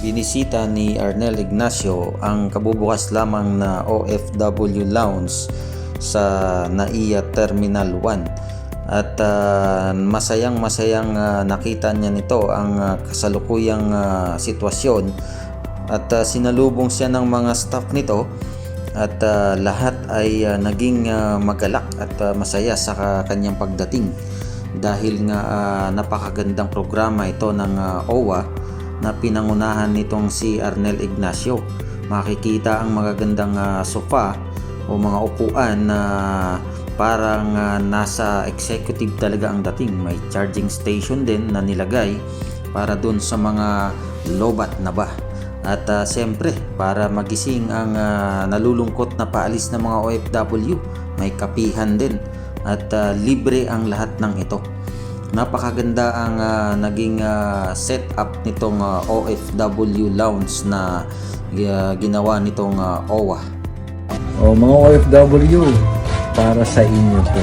Binisita ni Arnel Ignacio ang kabubukas lamang na OFW Lounge sa NAIA Terminal 1 at ah, masayang masayang ah, nakita niya nito ang ah, kasalukuyang ah, sitwasyon. At ah, sinalubong siya ng mga staff nito at ah, lahat ay ah, naging ah, magalak at ah, masaya sa ka- kanyang pagdating. Dahil nga ah, napakagandang programa ito ng ah, OWA na pinangunahan nitong si Arnel Ignacio. Makikita ang magagandang ah, sofa o mga upuan na parang ah, nasa executive talaga ang dating. May charging station din na nilagay para dun sa mga lobat na ba. At ah, siyempre, para magising ang ah, nalulungkot na paalis ng mga OFW, may kapihan din at ah, libre ang lahat ng ito. Napakaganda ang ah, naging ah, setup nitong ah, OFW lounge na ah, ginawa nitong ah, OWA. O mga OFW, para sa inyo po.